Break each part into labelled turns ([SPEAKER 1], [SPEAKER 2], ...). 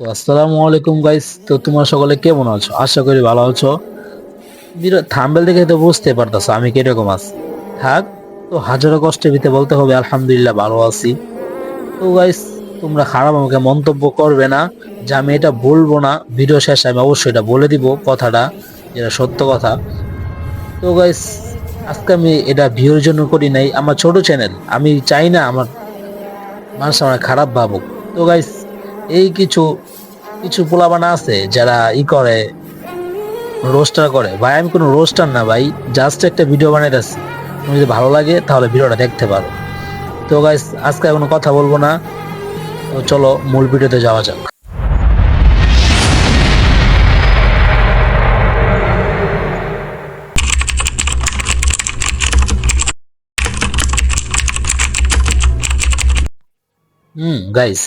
[SPEAKER 1] তো আসসালামু আলাইকুম গাইস তো তোমরা সকলে কেমন আছো? আশা করি ভালো আছো। থাম্বেল দেখে তো বুঝতে পারতাছো আমি কীরকম আছি। থাক, তো হাজারো কষ্টের ভিতরে বলতে হবে, আলহামদুলিল্লাহ ভালো আছি। তো গাইস তোমরা খারাপ আমাকে মন্তব্য করবে না, যে আমি এটা বলব না। ভিডিও শেষে আমি অবশ্যই এটা বলে দিব কথাটা, যেটা সত্য কথা। তো গাইস আজকে আমি এটা ভিউর জন্য করি নাই। আমার ছোট চ্যানেল আমি চাই না আমার মানুষ আমার খারাপ ভাবুক। তো গাইস এই কিছু কিছু পোলাবানা আছে যারা ই করে রোস্টার করে। ভাই, আমি কোনো রোস্টার না ভাই জাস্ট একটা ভিডিও বানাইতেছি। তুমি যদি ভালো লাগে, তাহলে ভিডিওটা দেখতে পারো। তো গাইস আজকে কোনো কথা বলব না। তো চলো, মূল ভিডিওতে যাওয়া যাক। হুম গাইস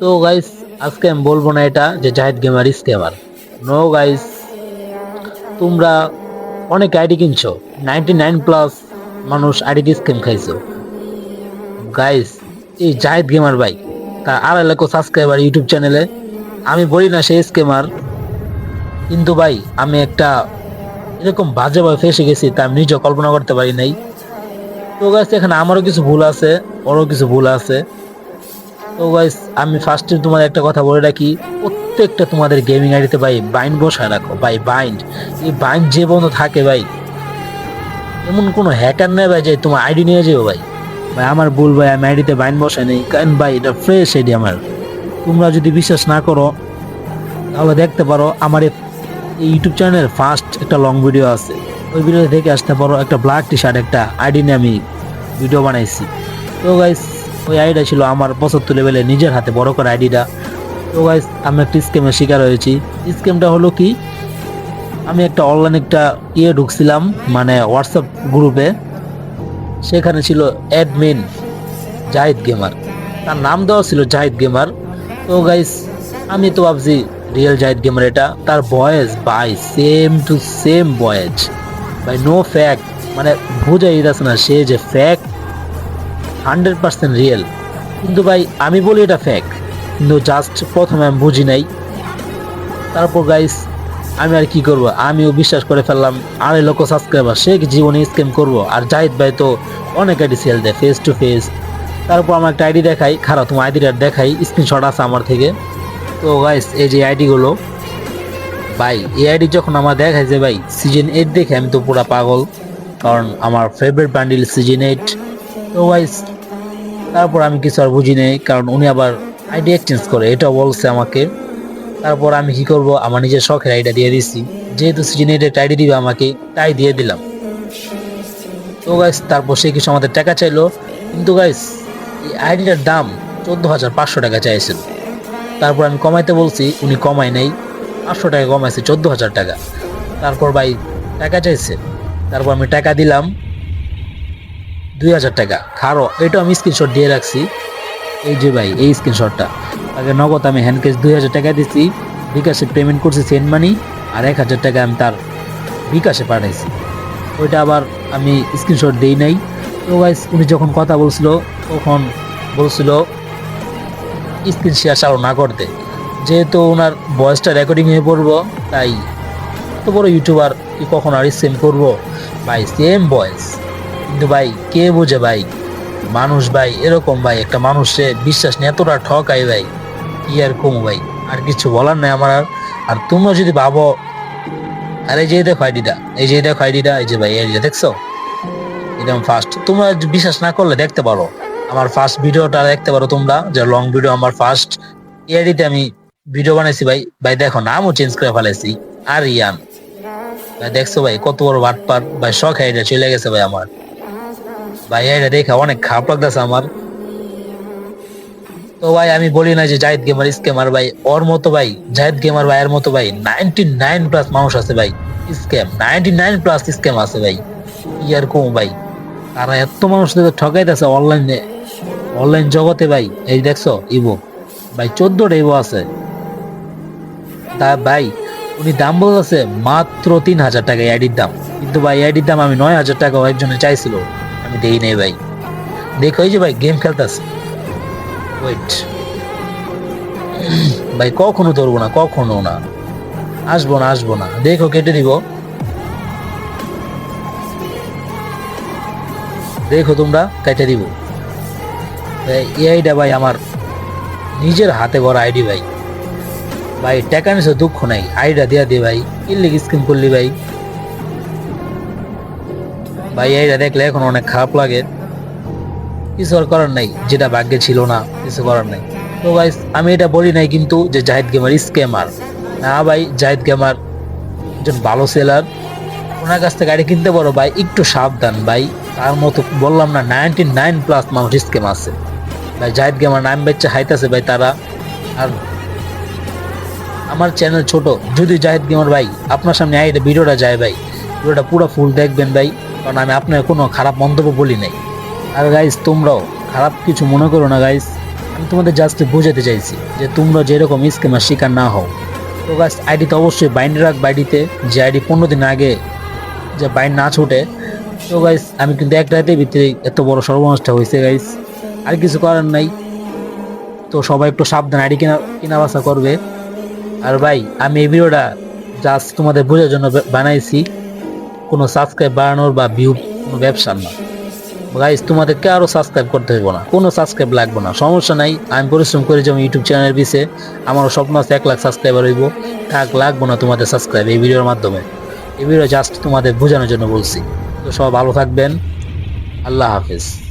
[SPEAKER 1] তো গাইস আজকে আমি বলব না এটা যে Zahid gamer scammer no guys তোমরা অনেক আইডি কিনছো। নাইনটি নাইন প্লাস মানুষ আইডি স্কেম খাইছো। গাইস এই জাহিদ গেমার ভাই, তার আড়াই লক্ষ সাবস্ক্রাইবার ইউটিউব চ্যানেলে আমি বলি না সেই স্কেমার কিন্তু ভাই, আমি একটা এরকম বাজেভাবে ফেসে গেছি, তা আমি নিজেও কল্পনা করতে পারি নাই। তো গাইস এখানে আমারও কিছু ভুল আছে, ওরও কিছু ভুল আছে। তো গাইস আমি ফার্স্টে তোমাদের একটা কথা বলে রাখি। প্রত্যেকটা তোমাদের গেমিং আইডিতে ভাই বাইন্ড বসায় রাখো, ভাই বাইন্ড এই বাইন্ড যে পর্যন্ত থাকে ভাই, এমন কোনো হ্যাকার নেই ভাই যে তোমার আইডি নিয়ে যাব ভাই। ভাই আমার ভুল ভাই, আমি আইডিতে বাইন্ড বসাই নেই। কারণ ভাই এটা ফ্রেশ আইডি আমার। তোমরা যদি বিশ্বাস না করো, তাহলে দেখতে পারো আমার এই ইউটিউব চ্যানেলের ফার্স্ট একটা লং ভিডিও আছে। ওই ভিডিও দেখে আসতে পারো একটা ব্ল্যাক টি শার্ট একটা আইডি নিয়ে আমি ভিডিও বানাইছি। তো গাইস ওই আইডিটা ছিল আমার পঁচাত্তর লেভেলে নিজের হাতে বড় করে আইডিটা তো গাইস আমি একটা স্কেমের শিকার হয়েছি। স্কেমটা হলো কি? আমি একটা অনলাইন একটা ইয়ে ঢুকছিলাম মানে হোয়াটসঅ্যাপ গ্রুপে সেখানে ছিল অ্যাডমিন জাহিদ গেমার তার নাম দেওয়া ছিল জাহিদ গেমার তো গাইস আমি তো ভাবছি রিয়েল জাহিদ গেমার এটা। তার boys by same to same boys by no fact মানে বোঝাই যাচ্ছে না সে যে ফ্যাক্ট হান্ড্রেড পার্সেন্ট রিয়েল। কিন্তু ভাই, আমি বলি এটা ফ্যাক কিন্তু জাস্ট প্রথমে আমি বুঝি নাই। তারপর গাইস আমি আর কি করব? আমিও বিশ্বাস করে ফেললাম, আড়াই লক্ষ সাবস্ক্রাইবার সে জীবনে স্ক্যাম করব? আর জাহিদ ভাই তো অনেক আইডি সেল দেয় ফেস টু ফেস তারপর আমার একটা আইডি দেখাই, খারাপ, তোমার আইডিটা দেখাই স্ক্রিনশট আছে আমার থেকে। তো গাইস এই যে আইডিগুলো ভাই, এই আইডি যখন আমার দেখায় যে ভাই সিজন এইট দেখে আমি তো পুরা পাগল, কারণ আমার ফেভারিট বান্ডিল সিজন এইট তো গাইস তারপর আমি কিছু আর বুঝি নেই, কারণ উনি আবার আইডি এক্সচেঞ্জ করে, এটাও বলছে আমাকে। তারপর আমি কি করব, আমার নিজের শখের আইডিয়া দিয়ে দিছি। যেহেতু সিজন এইট একটা আইডি দিবে আমাকে, তাই দিয়ে দিলাম। তো গাইস তারপর সে কিছু আমাদের টাকা চাইলো। কিন্তু গাইস এই আইডিটার দাম চোদ্দ হাজার পাঁচশো টাকা চাইছিল। তারপর আমি কমাইতে বলছি, উনি কমায় নেই। পাঁচশো টাকা কমাইছে, চোদ্দ হাজার টাকা। তারপর ভাই, টাকা চাইছে। তারপর আমি টাকা দিলাম। দুই হাজার টাকা। খারো এটা আমি স্ক্রিনশট দিয়ে রাখছি। এই যে ভাই, এই স্ক্রিনশটটা তাকে নগদ আমি হ্যান্ড ক্যাশ দুই হাজার টাকা দিছি, বিকাশে পেমেন্ট করছি সেন্ড মানি আর এক হাজার টাকা আমি তার বিকাশে পাঠাইছি। ওইটা আবার আমি স্ক্রিনশট দিই নাই। তো গাইস উনি যখন কথা বলছিল, তখন বলছিল স্ক্রিন শেয়ার চালু না করতে। যেহেতু ওনার ভয়েসটা রেকর্ডিং হয়ে পড়ব, তাই তো বড় ইউটিউবার কি কখন আর সেম করব? ভাই সেম ভয়েস কিন্তু ভাই, কে বোঝে ভাই? মানুষ ভাই, এরকম ভাই, একটা মানুষে বিশ্বাস নিয়ে এতটা ঠকাই ভাই, কি আর কম ভাই? আর কিছু বলার নাই আমার আর। আর তোমরা যদি ভাবো, আরে যে দেখো আইডিটা, এই যে দেখো আইডিটা, এই যে ভাই, এই যে দেখছ? একদম ফার্স্ট তোমরা বিশ্বাস না করলে দেখতে পারো। আমার ফার্স্ট ভিডিওটা দেখতে পারো তোমরা, যে লং ভিডিও আমার ফার্স্ট এডিতে আমি ভিডিও বানাইছি ভাই। ভাই, দেখো, নামও চেঞ্জ করে ফেলাইছি। আর ইয়ান ভাই, দেখছ ভাই, কত বড় বাটপার। ভাই, শখ আইডিয়া চলে গেছে ভাই আমার। ভাই এটা দেখে অনেক খারাপ লাগতেছে আমার। তো ভাই, আমি বলি না যে জাহিদ গেমার স্কেমার ভাই, ওর মতো ভাই, জাহিদ গেমার ভাইয়ের মতো ভাই নাইনটি নাইন প্লাস মানুষ আছে ভাই scam ninety nine plus scam আছে ভাই। কি কম ভাই, তারা এত মানুষ ঠকাইতেছে অনলাইনে অনলাইন জগতে ভাই। এই দেখছ ইবো ভাই, চোদ্দটা ইবো আছে। তা ভাই, উনি দাম বলতেছে মাত্র তিন হাজার টাকা আইডির দাম। কিন্তু ভাই আইডির দাম আমি নয় হাজার টাকা একজনে চাইছিল। আমি দেই নাই ভাই। দেখো এই যে ভাই গেম খেলতেছে। ওয়েট ভাই, কখনো ধরবো না, কখনো না। আসব না আসব না। দেখো, কেটে দিব। দেখো তোমরা, কেটে দিব। আইডিয়া ভাই আমার নিজের হাতে গড়া আইডি ভাই। ভাই, টাকা নিছে, দুঃখ নাই। আইডা দিয়া দে ভাই। কিল্লিক স্কিম করলি ভাই? ভাই, এইটা দেখলে এখন অনেক খারাপ লাগে। কিছু আর করার নাই, যেটা ভাগ্যে ছিল না, কিছু করার নাই। তো ভাই আমি এটা বলি নাই কিন্তু যে জাহিদ গেমার স্ক্যামার না ভাই, জাহিদ গেমার একজন ভালো সেলার ওনার কাছ থেকে গাড়ি কিনতে পারো ভাই, একটু সাবধান ভাই। তার মতো বললাম না নাইনটি নাইন প্লাস মানুষ স্ক্যাম আছে। ভাই, জাহিদ গেমার নাম বেচছে হাইতাছে ভাই তারা। আর আমার চ্যানেল ছোট, যদি জাহিদ গেমার ভাই, আপনার সামনে এটা ভিডিওটা যায় ভাই ভিডিওটা পুরো ফুল দেখবেন ভাই, কারণ আমি আপনার কোনো খারাপ মন্তব্য বলি নাই। আর গাইস তোমরাও খারাপ কিছু মনে করো না গাইস আমি তোমাদের জাস্ট বোঝাতে চাইছি যে তোমরা যেরকম স্কেমার শিকার না হও। তো গাইস আইডি তো অবশ্যই বাইন্ড রাখবে আইডিতে যে আইডি পনেরো দিন আগে যে বাইন্ড না ছুটে। তো গাইস আমি কিন্তু এক রাতের ভিতরে এত বড় সর্বনাশটা হয়েছে গাইস আর কিছু করার নাই। তো সবাই একটু সাবধান আইডি কেনা কেনা বাসা করবে। আর ভাই, আমি এই ভিডিওটা জাস্ট তোমাদের বোঝার জন্য বানাইছি। কোনো সাবস্ক্রাইব বাড়ানোর বা ভিউ কোনো ব্যবসার না। গাইজ তোমাদেরকে আরও সাবস্ক্রাইব করতে হবে না। কোনো সাবস্ক্রাইব লাগবে না। সমস্যা নাই, আমি পরিশ্রম করে যেমন ইউটিউব চ্যানেলের বিষয়ে আমারও স্বপ্ন আছে এক লাখ সাবস্ক্রাইবার হইব। থাক, লাগবো না তোমাদের সাবস্ক্রাইব এই ভিডিওর মাধ্যমে। এই ভিডিও জাস্ট তোমাদের বোঝানোর জন্য বলছি। তো সব ভালো থাকবেন। আল্লাহ হাফিজ।